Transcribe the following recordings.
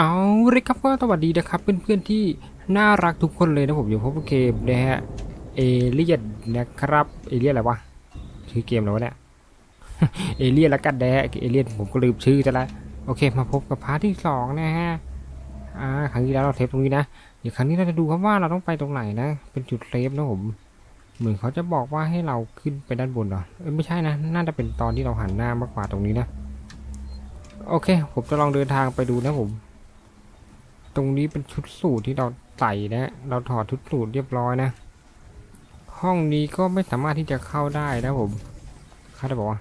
เอาเลยครับก็สวัสดีนะครับ เพื่อนๆที่น่ารักทุกคนเลยนะผมอยู่พบกับเกมนะฮะเอเลียนนะครับเอเลียนอะไรวะชื่อเกมอะไรวะเนี่ยเอเลียนละกันแดะเอเลียนผมก็ลืมชื่อจะละโอเคมาพบกับพาร์ทที่สองนะฮะอ่าครั้งที่แล้วเราเทปตรงนี้นะเดี๋ยวครั้งนี้เราจะดูครับว่าเราต้องไปตรงไหนนะ เป็นจุดเซฟนะผมเหมือนเขาจะบอกว่าให้เราขึ้นไปด้านบนเหรอเอ้ไม่ใช่นะ น่าจะเป็นตอนที่เราหันหน้ามากกว่าตรงนี้นะ โอเค ผมจะลองเดินทางไปดูนะผม ตรงนี้เป็นชุดสูทที่เราใส่นะ เราถอดชุดสูทเรียบร้อยนะ ห้องนี้ก็ไม่สามารถที่จะเข้าได้นะผมเขาจะบอกว่า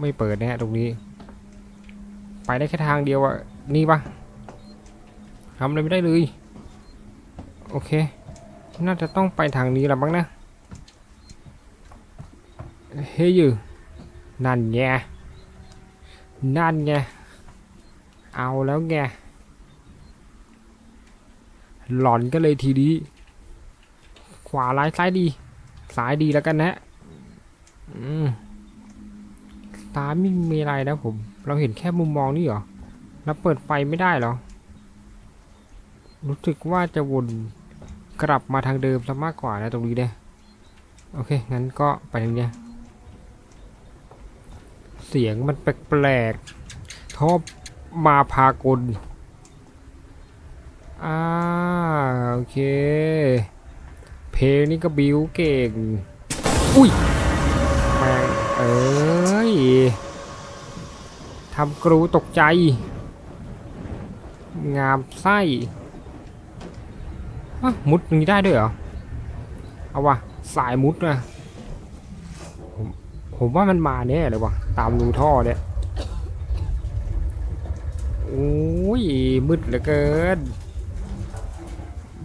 ไม่เปิดนะฮะตรงนี้ ไปได้แค่ทางเดียวอะนี่ปะทำอะไรไม่ได้เลย โอเค น่าจะต้องไปทางนี้แล้วบ้างนะ เฮ้ยอยู่นั่นไงนั่นไง เอาแล้วไง หลอนก็เลยทีนี้ ขวาร้ายซ้ายดี ซ้ายดีแล้วกันนะอืมซ้ายไม่มีอะไรนะผม เราเห็นแค่มุมมองนี่เหรอ แล้วเปิดไฟไม่ได้เหรอ รู้สึกว่าจะวนกลับมาทางเดิมซะมากกว่านะตรงนี้เนี่ยโอเค งั้นก็ไปทางเนี้ยเสียงมันแปลกๆทอบ มาพากลอ่าโอเค เพลงนี่ก็บิวเก่ง อุ้ยแมงเอ้ยทำกรูตกใจ งามไส้มุดตรงนี้ได้ด้วยเหรอ เอาวะสายมุดนะผมผมว่ามันมาแน่เลยวะตามรูท่อเนี่ย อ้ยมืดเหลือเกิน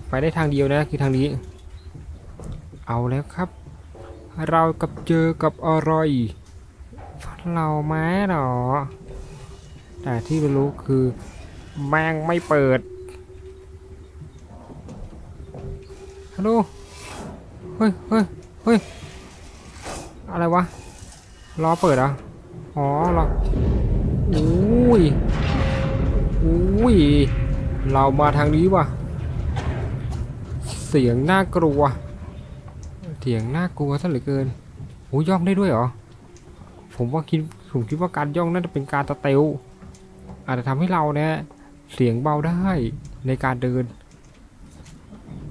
ไปได้ทางเดียวนะคือทางนี้ เอาแล้วครับ เรากับเจอกับอะไรเราไหมหรอ แต่ที่รู้คือแมงไม่เปิดฮัลโหลเฮ้ยเฮ้ยเฮ้ยอะไรวะรอเปิดอะอ๋อรออุ้ย อุ้ย เรามาทางนี้ว่ะ เสียงน่ากลัว เสียงน่ากลัวซะเหลือเกินโอ้ย่องได้ด้วยเหรอ ผมว่าคิดผมคิดว่าการย่องน่าจะเป็นการสเตลอาจจะทำให้เราเนี่ยเสียงเบาได้ในการเดิน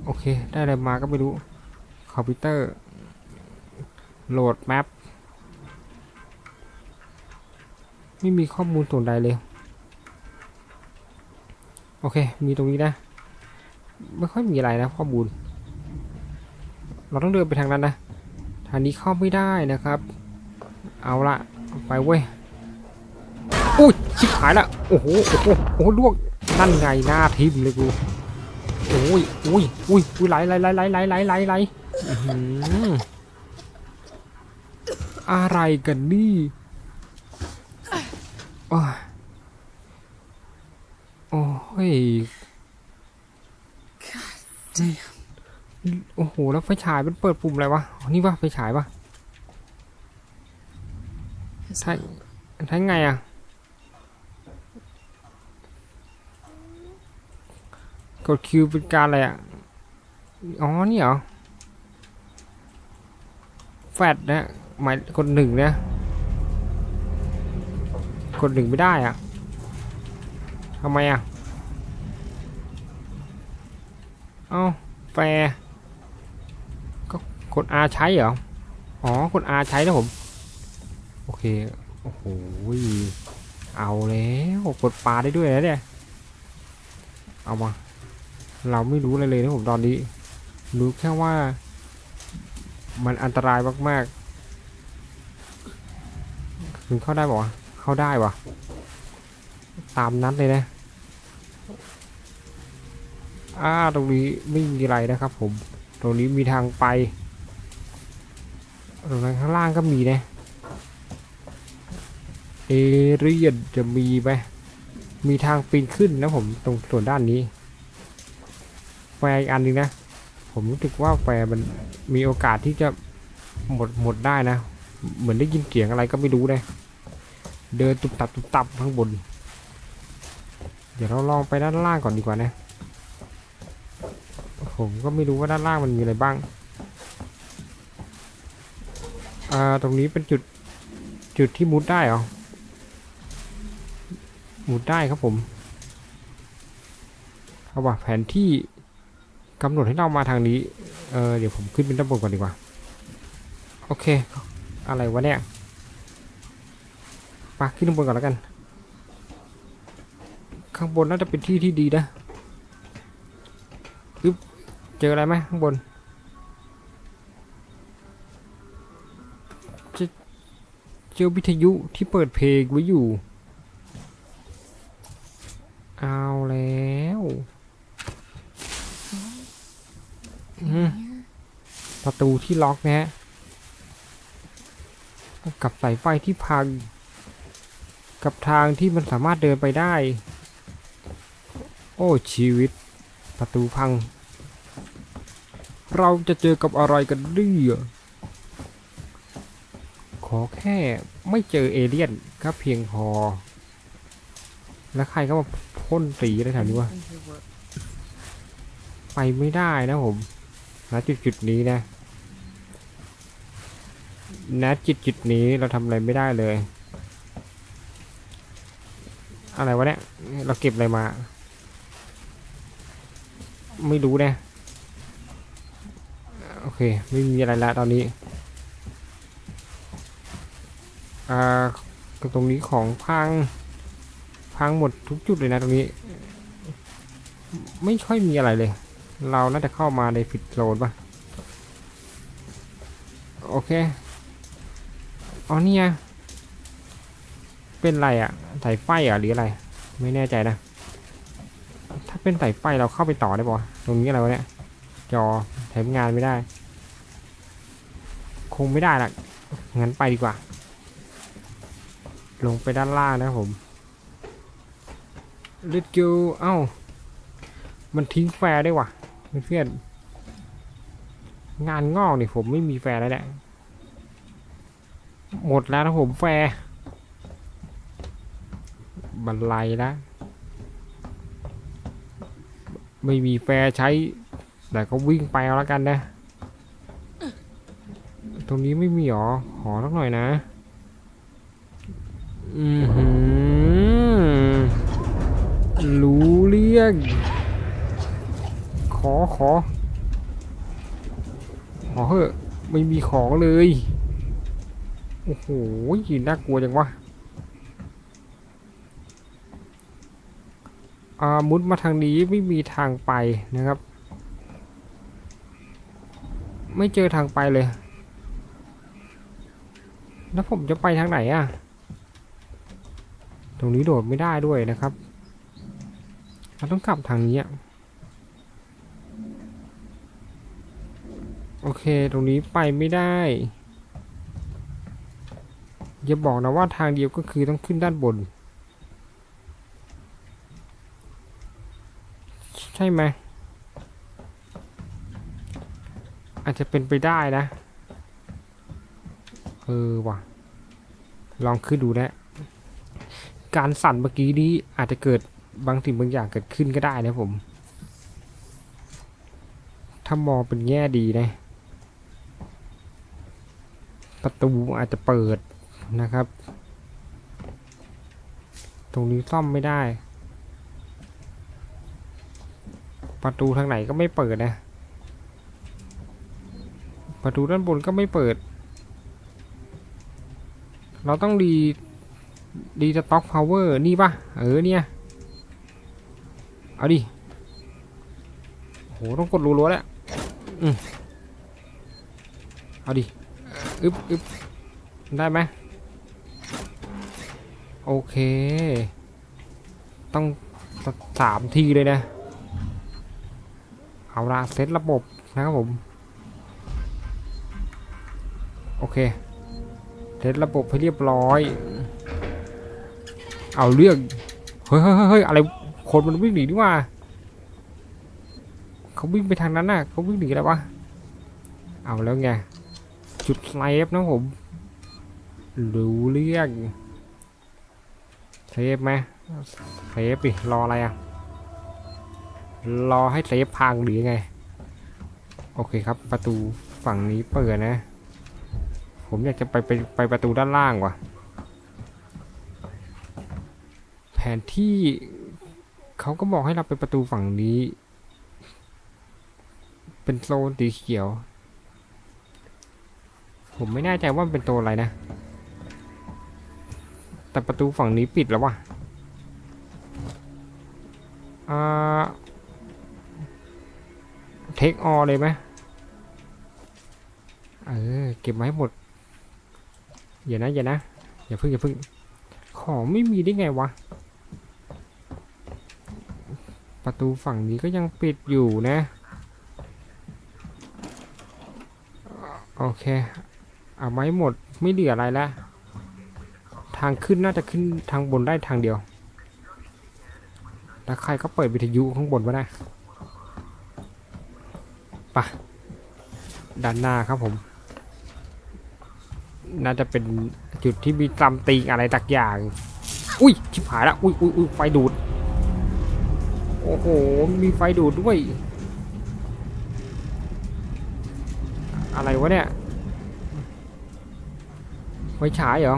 โอเค ได้อะไรมาก็ไม่รู้ คอมพิวเตอร์ โหลดแมปไม่มีข้อมูลส่วนใดเลย โอเค มีตรงนี้นะ ไม่ค่อยมีอะไรนะข้อมูล เราต้องเดินไปทางนั้นนะ ทางนี้เข้าไม่ได้นะครับ เอาละไปเว้ยอุ้ยชิบหายละ โอ้โห โอ้โห โอ้โหลวก นั่นไงหน้าทิมเลยกู โอ้ยอุ้ยอุ้ยอุ้ยไหลไหลไหลไหลไหลไหลไหลไหลอื้อหืออะไรกันนี่ โอ้ยโอ้ยโอ้โห แล้วไฟฉายมันเปิดปุ่มอะไรวะอ๋อนี่วะไฟฉายปะใช่ใช่ไงอะกดคิวเป็นการอะไรอะอ๋อ นี่เหรอ แฟดนะหมายกดหนึ่งนะ กดหนึ่งไม่ได้อะ ทำไมอะ เอาแฟร์ก็กด R ใช้เหรอ อ๋อกด R ใช้นะผม โอเค โอ้โห เอาแล้วกดปลาได้ด้วยนะเนี่ย เอามา เราไม่รู้อะไรเลยนะผมตอนนี้ รู้แค่ว่า มันอันตรายมากๆถึงเข้าได้บอกว่าวะ เข้าได้วะ ตามนั้นเลยนะอ่าตรงนี้ไม่มีอะไรนะครับผม ตรงนี้มีทางไปตรงนั้นข้างล่างก็มีนะ เอเรียนจะมีไหมมีทางปีนขึ้นนะผมตรงส่วนด้านนี้แฟอีกอันนึงนะ ผมรู้สึกว่าแฟมันมีโอกาสที่จะหมดหมดได้นะ เหมือนได้ยินเสียงอะไรก็ไม่รู้นะเดินตุบตับตุบตับข้างบน ดี๋ยวเราลองไปด้านล่างก่อนดีกว่านะ ผมก็ไม่รู้ว่าด้านล่างมันมีอะไรบ้าง อ่า ตรงนี้เป็นจุดจุดที่มุดได้เหรอ มุดได้ครับผม เอาว่ะแผนที่กำหนดให้เรามาทางนี้ เออเดี๋ยวผมขึ้นเป็นด้านบนก่อนดีกว่า โอเค อะไรวะเนี่ยไปขึ้นด้านบนก่อนแล้วกัน ข้างบนน่าจะเป็นที่ที่ดีนะอึ๊บเจออะไรไหมข้างบนเจอเจอวิทยุที่เปิดเพลงไว้อยู่ เอาแล้วประตูที่ล็อกนะฮะกับสายไฟที่พัง กับทางที่มันสามารถเดินไปได้ โอ้ ชีวิต ประตูพัง เราจะเจอกับอะไรกันเนี่ยขอแค่ไม่เจอเอเลี่ยนก็เพียงพอ แล้วใครก็มาพ่นสีอะไรแถวนี้วะ ไปไม่ได้นะผมณจุดจุดนี้นะณจุดจุดนี้เราทำอะไรไม่ได้เลย อะไรวะเนี่ย เราเก็บอะไรมา ไม่รู้นะ โอเค ไม่มีอะไรละตอนนี้ อ่าตรงนี้ของพัง พังหมดทุกจุดเลยนะตรงนี้ ไม่ค่อยมีอะไรเลย เราน่าจะเข้ามาในผิดโซนปะโอเค อ๋อเนี่ย เป็นไรอะสายไฟอะหรืออะไร ไม่แน่ใจนะ ถ้าเป็นสายไฟเราเข้าไปต่อได้ปะตรงนี้อะไรวะเนี่ย จอใช้งานไม่ได้ คงไม่ได้ละงั้นไปดีกว่า ลงไปด้านล่างนะผม Let's go เอ้า มันทิ้งแฟร์ได้ว่ะเพื่อนงานงอกนี่ผมไม่มีแฟร์แล้วแหละหมดแล้วนะผมแฟร์บันไลแล้ว ไม่มีแฟร์ใช้ แต่ก็วิ่งไปเอาล้วกันนะ ตรงนี้ไม่มีหรอขอสักหน่อยนะ อือหือรู้เรื่องขอขอ ขอเถอะ ไม่มีของเลย โอ้โหน่ากลัวจังวะ อ่า มุดมาทางนี้ไม่มีทางไปนะครับ ไม่เจอทางไปเลย แล้วผมจะไปทางไหนอะตรงนี้โดดไม่ได้ด้วยนะครับเราต้องกลับทางนี้อะโอเค ตรงนี้ไปไม่ได้ อย่าบอกนะว่าทางเดียวก็คือต้องขึ้นด้านบน ใช่ไหม อาจจะเป็นไปได้นะ เออว่ะ ลองขึ้นดูนะ การสั่นเมื่อกี้นี้อาจจะเกิดบางสิ่งบางอย่างเกิดขึ้นก็ได้นะผม ถ้ามองเป็นแง่ดีนะ ประตูอาจจะเปิดนะครับ ตรงนี้ซ่อมไม่ได้ ประตูทางไหนก็ไม่เปิดนะ ประตูด้านบนก็ไม่เปิด เราต้องรีรีสต็อกพาวเวอร์นี่ปะเออเนี่ย เอาดิโหต้องกดรัวๆแล้วอืมเอาดิอึ๊บอึ๊บได้ไหมโอเค ต้องสามทีเลยนะ เอาละเซตระบบนะครับผม โอเคเซตระบบให้เรียบร้อย เอาเรื่องเฮ้ยเฮ้ยเฮ้ยเฮ้ยอะไรคนมันวิ่งหนีนี่ว่าเขาวิ่งไปทางนั้นน่ะเขาวิ่งหนีแล้ววะเอาแล้วไงจุดไลฟ์นะผมรู้เรื่องเซฟไหมเซฟดิรออะไรอะ รอให้เซฟพังหรือไง โอเคครับ ประตูฝั่งนี้เปิดนะ ผมอยากจะไปไปไปประตูด้านล่างว่ะ แผนที่เขาก็บอกให้เราไปประตูฝั่งนี้ เป็นโซนสีเขียว ผมไม่แน่ใจว่าเป็นตัวอะไรนะ แต่ประตูฝั่งนี้ปิดแล้วว่ะอ่า เทคออเลยไหมเออเก็บมาให้หมดอย่านะอย่านะอย่าพิ่งอย่าพิ่งของไม่มีได้ไงวะ ประตูฝั่งนี้ก็ยังปิดอยู่นะ โอเค เอาไว้หมดไม่เหลืออะไรแล้วทางขึ้นน่าจะขึ้นทางบนได้ทางเดียว แล้วใครก็เปิดวิทยุข้างบนวะนะไปะด้านหน้าครับผม น่าจะเป็นจุดที่มีตำติงอะไรตักอย่าง อุ้ยชิบหายละอุ้ยอุ้ยอุ้ยไฟดูด โอ้โห มีไฟดูดด้วย อะไรวะเนี่ยไฟฉายเหรอ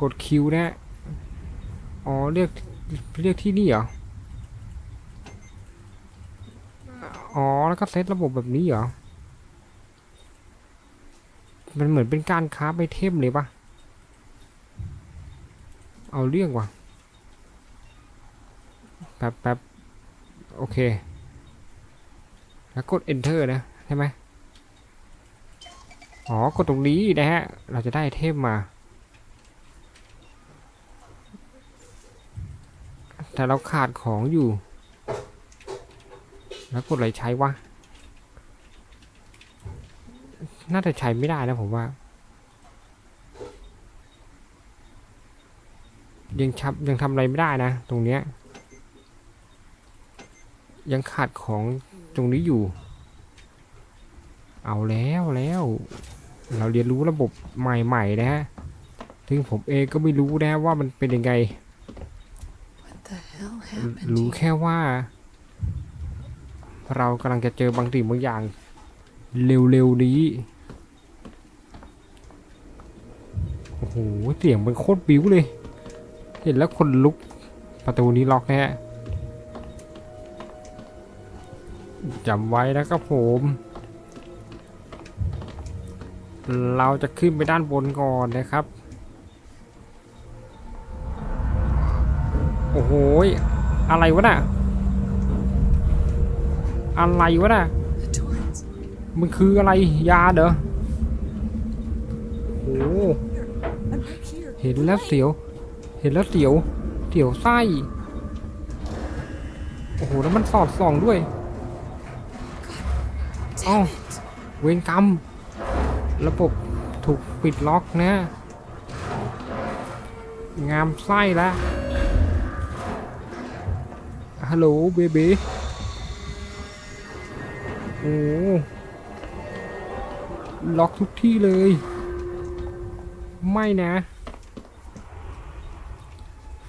กดคิวนะ อ๋อ เรียก เรียกที่นี่เหรอ อ๋อ แล้วก็เซตระบบแบบนี้เหรอ มันเหมือนเป็นการค้าไปเทมเลยปะเอาเรื่องว่ะแป๊บแป๊บโอเค แล้วกด enter นะ ใช่ไหมอ๋อ กดตรงนี้นะฮะ เราจะได้เทมมา แต่เราขาดของอยู่ แล้วกดอะไรใช้วะ น่าจะใช้ไม่ได้นะผมว่า ยังชับยังทำอะไรไม่ได้นะ ตรงเนี้ย ยังขาดของตรงนี้อยู่ เอาแล้วแล้ว เราเรียนรู้ระบบใหม่ๆนะฮะ ถึงผมเองก็ไม่รู้นะว่ามันเป็นยังไง What the hell happened? รู้แค่ว่า เรากำลังจะเจอบางสิ่งบางอย่าง เร็วๆนี้โอ้โหเสียงมันโคตรบิ้วเลย เห็นแล้วคนลุกประตูนี้ล็อกแน่จำไว้นะครับผม เราจะขึ้นไปด้านบนก่อนนะครับ โอ้โห อะไรวะน่ะ อะไรวะน่ะมันคืออะไรยาเด้อโอ้โหเห็นแล้วเสียว เห็นแล้วเสียว เสียวไส้ โอ้โห แล้วมันสอดส่องด้วยอ้า เวรกรรม ระบบถูกปิดล็อกนะ งามไส้แล้วฮัลโหลเบบี ล็อกทุกที่เลย ไม่นะ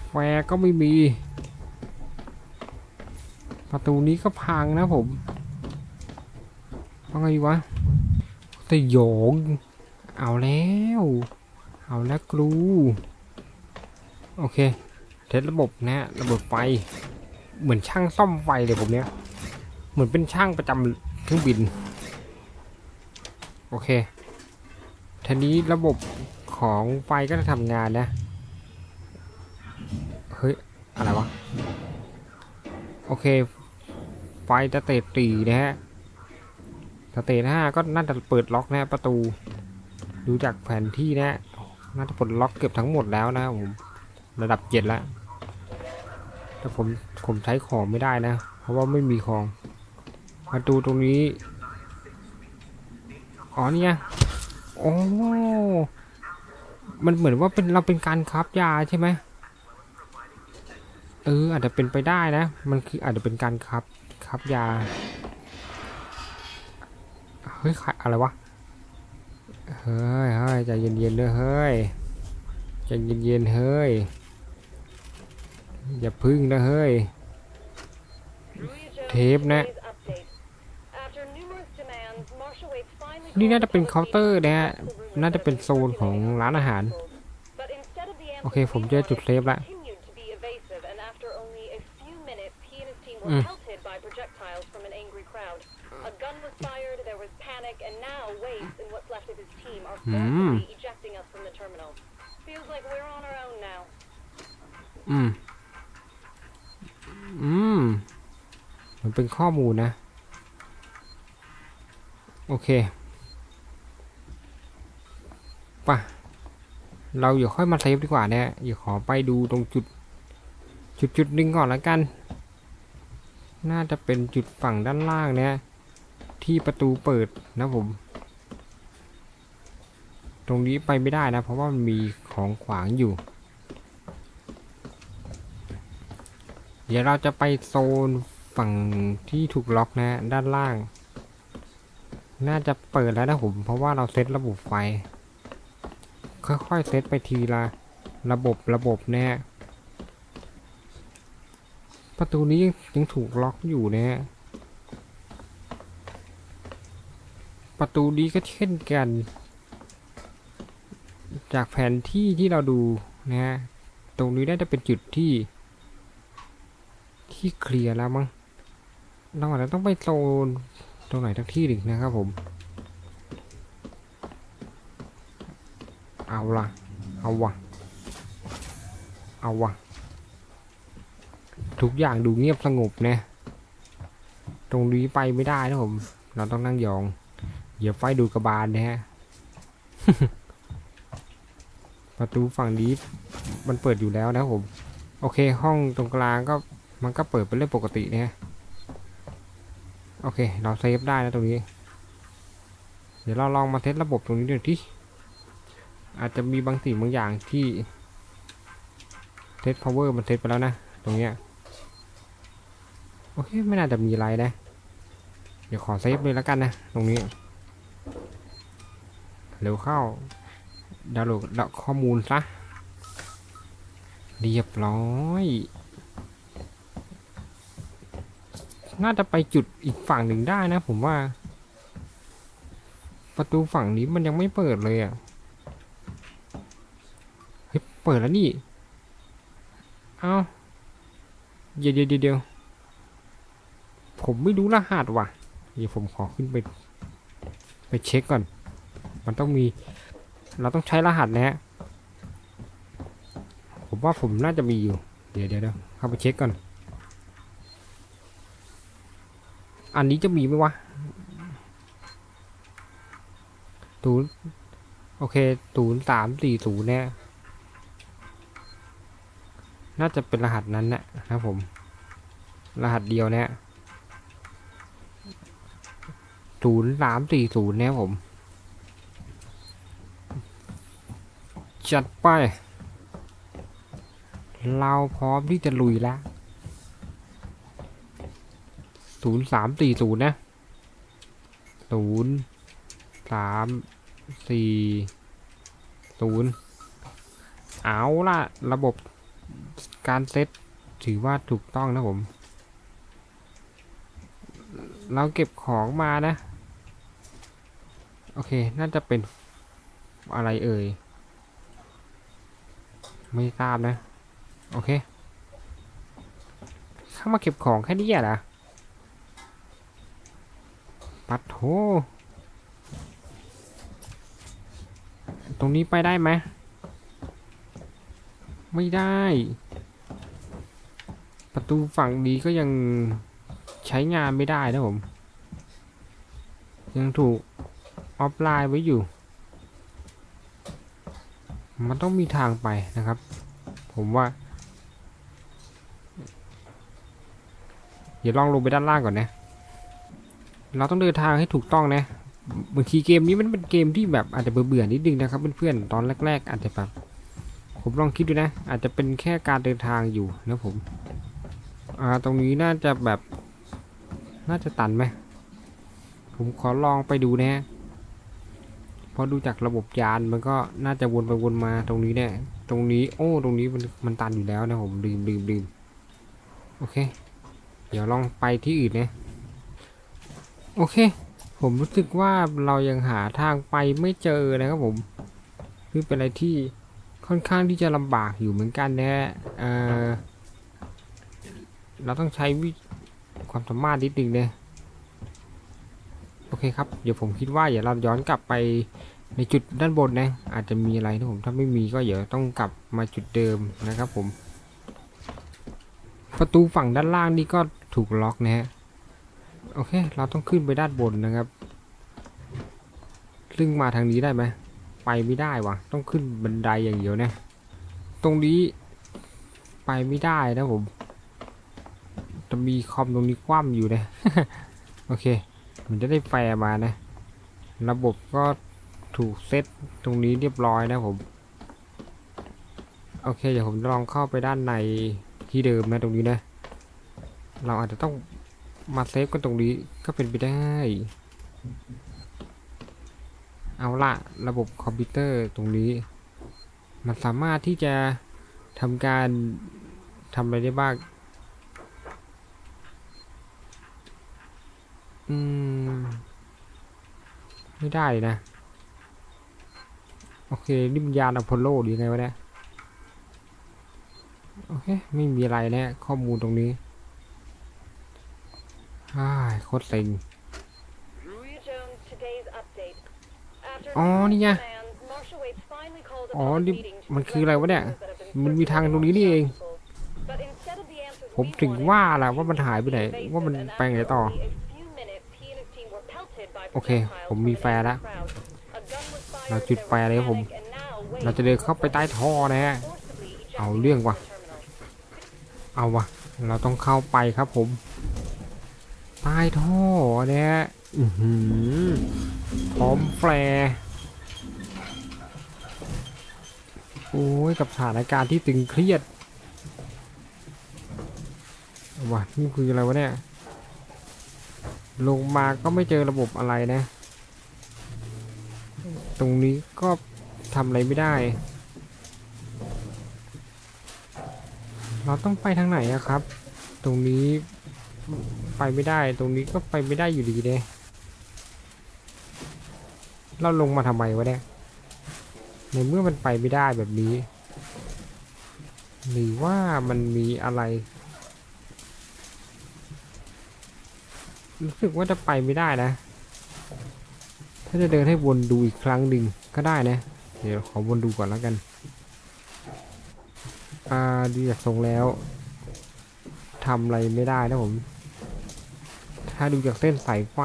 แฟก็ไม่มี ประตูนี้ก็พังนะผมว่าไงวะสยองเอาแล้ว เอาแล้วกรู โอเค เทสระบบนะฮะระบบไฟ เหมือนช่างซ่อมไฟเลยผมเนี้ย เหมือนเป็นช่างประจำ เครื่องบิน โอเคทีนี้ระบบของไฟก็จะทำงานนะ เฮ้ย อะไรวะ โอเค ไฟจะเตะตีนะฮะสเตทห้าก็น่าจะเปิดล็อกนะประตู ดูจากแผนที่นะ น่าจะปลดล็อกเกือบทั้งหมดแล้วนะครับผม ระดับเจ็ดแล้ว แต่ผมผมใช้ของไม่ได้นะ เพราะว่าไม่มีของ ประตูตรงนี้ อ๋อเนี่ยโอ้มันเหมือนว่าเป็นเราเป็นการคับยาใช่ไหมเอออาจจะเป็นไปได้นะ มันคืออาจจะเป็นการคับคับยา เฮ้ยใครอะไรวะ เฮ้ยเฮ้ยใจเย็นๆเลยเฮ้ยใจเย็นๆเฮ้ย อย่าพึ่งนะเฮ้ย เทปนะ นี่น่าจะเป็นเคาน์เตอร์นะฮะ น่าจะเป็นโซนของร้านอาหาร โอเค ผมเจอจุดเซฟละอืมอืม อืม มันเป็นข้อมูลนะ โอเค ปะเราอย่าค่อยมาเซฟดีกว่าเนี่ยอย่าขอไปดูตรงจุด จุดจุดหนึ่งก่อนละกัน น่าจะเป็นจุดฝั่งด้านล่างเนี่ยที่ประตูเปิดนะผม ตรงนี้ไปไม่ได้นะ เพราะว่ามันมีของขวางอยู่ เดี๋ยวเราจะไปโซนฝั่งที่ถูกล็อกนะด้านล่าง น่าจะเปิดแล้วนะผม เพราะว่าเราเซตระบบไฟ ค่อยๆเซตไปทีละระบบระบบแน่ยประตูนี้ยังยังถูกล็อกอยู่นะฮะประตูนี้ก็เช่นกัน จากแผนที่ที่เราดูนะฮะตรงนี้น่าจะเป็นจุดที่ ที่เคลียร์แล้วมั้งเราอาจจะต้องไปโซนตรงไหนทักที่หนึ่งนะครับผม เอาละเอาวะเอาวะทุกอย่างดูเงียบสงบนะ ตรงนี้ไปไม่ได้นะผม เราต้องนั่งยอง เหยียบไฟดูกระบาลนะฮะ ประตูฝั่งนี้มันเปิดอยู่แล้วนะผม โอเค ห้องตรงกลางก็มันก็เปิดเป็นเรื่องปกตินะฮะ โอเค เราเซฟได้นะตรงนี้ เดี๋ยวเราลองมาเทสระบบตรงนี้ดูที่ อาจจะมีบางสิ่งบางอย่างที่เทส power มันเทสไปแล้วนะ ตรงเนี้ย โอเค ไม่น่าจะมีอะไรนะ เดี๋ยวขอเซฟเลยแล้วกันนะ ตรงนี้ เร็วเข้า ดาวน์โหลดดาวข้อมูลซะ เรียบร้อยน่าจะไปจุดอีกฝั่งหนึ่งได้นะผมว่า ประตูฝั่งนี้มันยังไม่เปิดเลยอะ่ะ เปิดแล้วนี่ เอาเดี๋ยวเดี๋ยวเดี๋ยวเดี๋ยวผมไม่รู้รหัสว่ะ เดี๋ยวผมขอขึ้นไป ไปเช็คก่อน มันต้องมี เราต้องใช้รหัสนะฮะ ผมว่าผมน่าจะมีอยู่ เดี๋ยวเดี๋ยวเดี๋ยวเข้าไปเช็คก่อน อันนี้จะมีไหมวะศูนย์โอเคศูนย์สามสี่ศูนย์เนี่ย น่าจะเป็นรหัสนั้นแหละนะครับผม รหัสเดียวเนี่ยศูนย์สามสี่ศูนย์เนี่ยผม จัดไป เราพร้อมที่จะลุยแล้วศูนย์สามสี่ศูนย์นะศูนย์สามสี่ศูนย์เอาล่ะ ระบบ การเซตถือว่าถูกต้องนะผม เราเก็บของมานะ โอเค น่าจะเป็นอะไรเอ่ย ไม่ทราบนะ โอเค เข้ามาเก็บของแค่นี้เหรอปัดโถตรงนี้ไปได้ไหม ไม่ได้ ประตูฝั่งนี้ก็ยังใช้งานไม่ได้นะผม ยังถูกออฟไลน์ไว้อยู่ มันต้องมีทางไปนะครับ ผมว่า เดี๋ยวลองลงไปด้านล่างก่อนนะ เราต้องเดินทางให้ถูกต้องนะบางทีเกมนี้มันเป็นเกมที่แบบอาจจะเบื่อๆนิดนึงนะครับเพื่อนๆตอนแรก ๆ อาจจะแบบ ผมลองคิดดูนะ อาจจะเป็นแค่การเดินทางอยู่นะผมอ่าตรงนี้น่าจะแบบ น่าจะตันไหมผมขอลองไปดูนะฮะเพราะดูจากระบบยานมันก็น่าจะวนไปวนมาตรงนี้เนี่ยตรงนี้โอ้ตรงนี้มันมันตันอยู่แล้วนะผมลืมลืมลืมโอเค เดี๋ยวลองไปที่อื่นนะโอเค ผมรู้สึกว่าเรายังหาทางไปไม่เจอนะครับผมคือเป็นอะไรที่ ค่อนข้างที่จะลำบากอยู่เหมือนกันนะฮะเออเราต้องใช้วิความสามารถนิดนึงเนี่ยโอเคครับ เดี๋ยวผมคิดว่าเดี๋ยวเราย้อนกลับไปในจุดด้านบนนะอาจจะมีอะไรนะผมถ้าไม่มีก็เดี๋ยวต้องกลับมาจุดเดิมนะครับผม ประตูฝั่งด้านล่างนี่ก็ถูกล็อกนะฮะโอเค เราต้องขึ้นไปด้านบนนะครับ ซึ่งมาทางนี้ได้ไหม ไปไม่ได้วะต้องขึ้นบันไดอย่างเดียวนะตรงนี้ไปไม่ได้นะผม จะมีคอมตรงนี้คว่ำอยู่นะโอเค มันจะได้แฟร์มานะ ระบบก็ถูกเซตตรงนี้เรียบร้อยนะผมโอเคเดี๋ยวผมลองเข้าไปด้านในที่เดิมนะตรงนี้นะ เราอาจจะต้องมาเซฟกันตรงนี้ก็เป็นไปได้ เอาละระบบคอมพิวเตอร์ตรงนี้ มันสามารถที่จะทำการทำอะไรได้บ้าง อืม ไม่ได้นะ โอเคนี่มันยานอพอลโลหรือไงวะเนี่ย โอเค ไม่มีอะไรนะ ข้อมูลตรงนี้อ้าโคตรเซ็ง อ๋อนี่ไงอ๋อนี่มันคืออะไรวะเนี่ย มันมีทางตรงนี้นี่เอง ผมถึงว่าและว่ามันหายไปไหน ว่ามันไปไหนต่อ โอเค ผมมีแฟร์แล้ว เราจุดแฟอะไรครับผม เราจะเดินเข้าไปใต้ท่อนะฮะ เอาเรื่องวะเอาวะเราต้องเข้าไปครับผม ใต้ท่อเนี่ย อือหือพร้อมแฟร์โอ้ยกับสถานการณ์ที่ตึงเครียดเอาวะนี่คืออะไรวะเนี่ย ลงมาก็ไม่เจอระบบอะไรนะ ตรงนี้ก็ทำอะไรไม่ได้ เราต้องไปทางไหนอะครับ ตรงนี้ไปไม่ได้ ตรงนี้ก็ไปไม่ได้อยู่ดีเลย เราลงมาทำไมวะเนี่ยในเมื่อมันไปไม่ได้แบบนี้ หรือว่ามันมีอะไร รู้สึกว่าจะไปไม่ได้นะ ถ้าจะเดินให้วนดูอีกครั้งหนึ่งก็ได้นะ เดี๋ยวขอวนดูก่อนแล้วกัน อ่าดูจากทรงแล้วทำอะไรไม่ได้นะผม ถ้าดูจากเส้นสายไฟ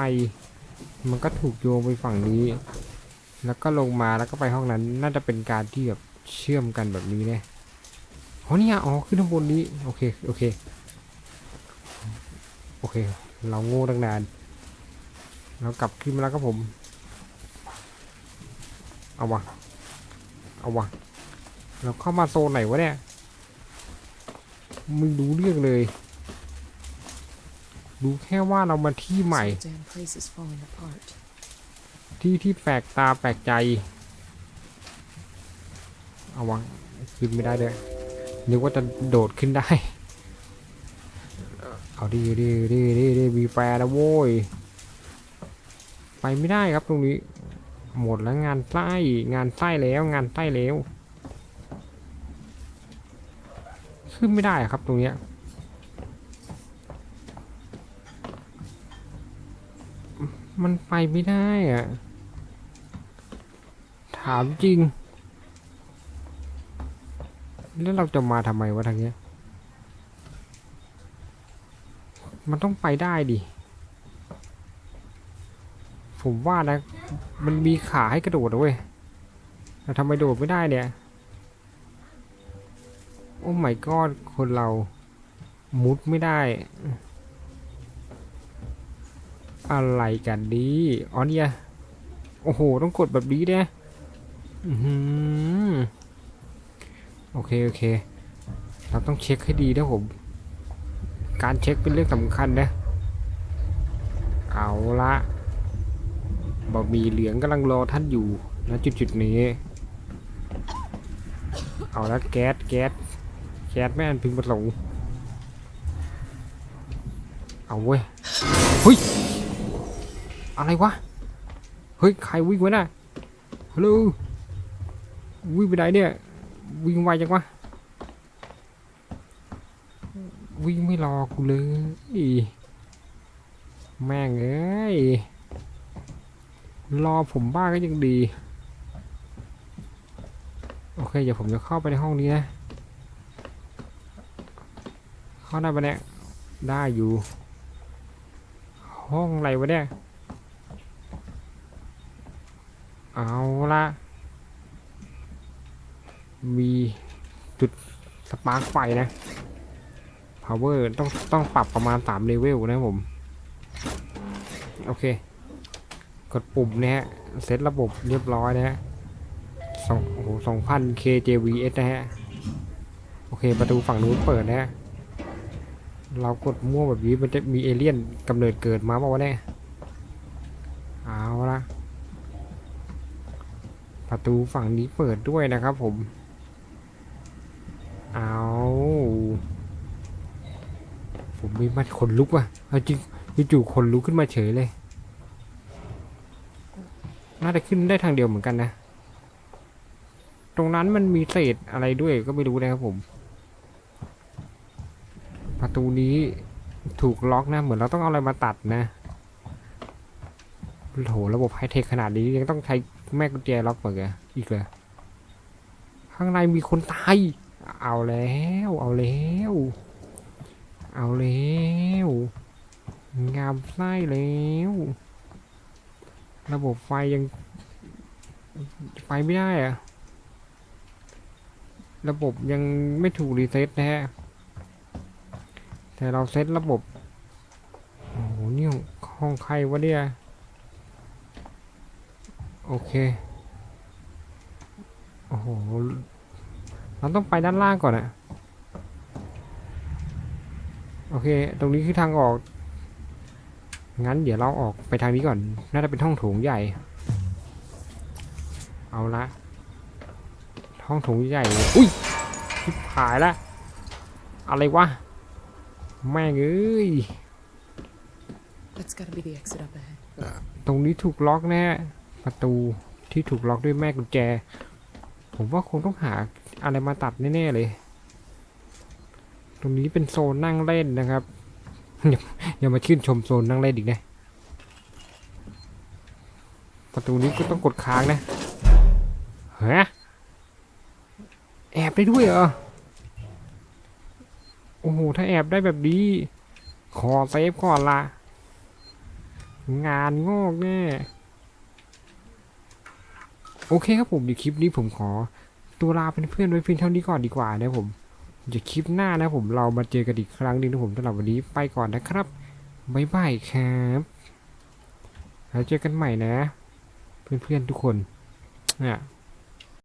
มันก็ถูกโยงไปฝั่งนี้ แล้วก็ลงมาแล้วก็ไปห้องนั้น น่าจะเป็นการที่แบบเชื่อมกันแบบนี้เนี่ยอ๋อเนี่ยอ๋อขึ้นข้างบนนี้ โอเค โอเค โอเค เราโง่ตั้งนาน เรากลับขึ้นมาแล้วครับผม เอาวะ เอาวะ เราเข้ามาโซนไหนวะเนี่ย มึงดูเรื่องเลย ดูแค่ว่าเรามาที่ใหม่ This whole damn place is falling apart. ที่ที่แปลกตาแปลกใจ เอาวะขึ้นไม่ได้ด้วยนึกว่าจะโดดขึ้นได้ เอาดีดีดีดีดีมีแปรแล้วโว้ย ไปไม่ได้ครับตรงนี้ หมดแล้วงานไส้งานไส้แล้วงานไส้แล้ว ขึ้นไม่ได้อะครับตรงเนี้ย มันไปไม่ได้อะถามจริง แล้วเราจะมาทำไมวะทางเนี้ย มันต้องไปได้ดิ ผมว่านะ มันมีขาให้กระโดดเว้ยแต่ทำไมโดดไม่ได้เนี่ย โอ้ไม่กอดคนเรามุดไม่ได้ อะไรกันดีอ๋อเนี่ยโอ้โห ต้องกดแบบนี้เนี่ยอือหือโอเค โอเค เราต้องเช็คให้ดีนะผม การเช็คเป็นเรื่องสำคัญนะ เอาละบะหมี่เหลืองกำลังรอท่านอยู่ณจุดจุดๆนี้ เอาล้วแก๊สแก๊สแก๊สแม่นพึงประสงค์เอาเว้ยเฮ้ย อะไรวะ เฮ้ย ใครวิ่งวะน่ะฮัลโหลวิ่งไปไหนเนี่ย วิ่งไวจังวะ วิ่งไม่รอกูเลยแม่งเอ้ย รอผมบ้าก็ยังดี โอเค เดี๋ยวผมจะเข้าไปในห้องนี้นะ เข้าได้ปะเนี่ย ได้อยู่ ห้องอะไรวะเนี่ย เอาละมีจุดสปาร์คไฟนะ power ต้องต้องปรับประมาณ3เลเวลนะผม โอเค กดปุ่มนะฮะ เซตระบบเรียบร้อยนะฮะสองโอ้โหสองพัน kjvs นะฮะ โอเค ประตูฝั่งนู้นเปิดนะฮะ เรากดมั่วแบบนี้มันจะมีเอเลี่ยนกำเนิดเกิดมาเปล่าวะเนี่ยเอาละ ประตูฝั่งนี้เปิดด้วยนะครับผม เอาผมมีมันขนลุกว่ะเอาจริงจู่ๆขนลุกขึ้นมาเฉยเลย น่าจะขึ้นได้ทางเดียวเหมือนกันนะ ตรงนั้นมันมีเศษอะไรด้วยก็ไม่รู้นะครับผม ประตูนี้ถูกล็อกนะ เหมือนเราต้องเอาอะไรมาตัดนะโหระบบไฮเทคขนาดนี้ยังต้องใช้ แม่กุญแจล็อกเหมือนกันอีกเลยข้างในมีคนตาย เอาแล้ว เอาแล้ว เอาแล้วงามไส้แล้ว ระบบไฟยังไฟไม่ได้อะระบบยังไม่ถูกรีเซ็ตนะฮะ แต่เราเซ็ตระบบ โอ้โหนี่ห้องใครวะเนี่ย โอเค โอ้โห เราต้องไปด้านล่างก่อนอะโอเค ตรงนี้คือทางออก งั้นเดี๋ยวเราออกไปทางนี้ก่อน น่าจะเป็นห้องโถงใหญ่ เอาละห้องโถงใหญ่เลยอุ้ยชิบหายละ อะไรวะ แม่งเอ้ย That's gotta be the exit up ahead. ตรงนี้ถูกล็อกแน่ ประตูที่ถูกล็อกด้วยแม่กุญแจ ผมว่าคงต้องหาอะไรมาตัดแน่ๆเลย ตรงนี้เป็นโซนนั่งเล่นนะครับอย่าอย่ามาชื่นชมโซนนั่งเล่นอีกนะประตูนี้ก็ต้องกดค้างนะฮะแอบได้ด้วยเหรอ โอ้โห ถ้าแอบได้แบบนี้ ขอเซฟก่อนละ งานงอกแน่ โอเคครับผมเดี๋ยวคลิปนี้ผมขอตัวลาเป็นเพื่อนไว้เพียงเท่านี้ก่อนดีกว่านะผมเดี๋ยวคลิปหน้านะผมเรามาเจอกันอีกครั้งหนึ่งนะผมสำหรับวันนี้ไปก่อนนะครับบ๊ายบายครับแล้วเจอกันใหม่นะ เพื่อนๆทุกคนเนี่ย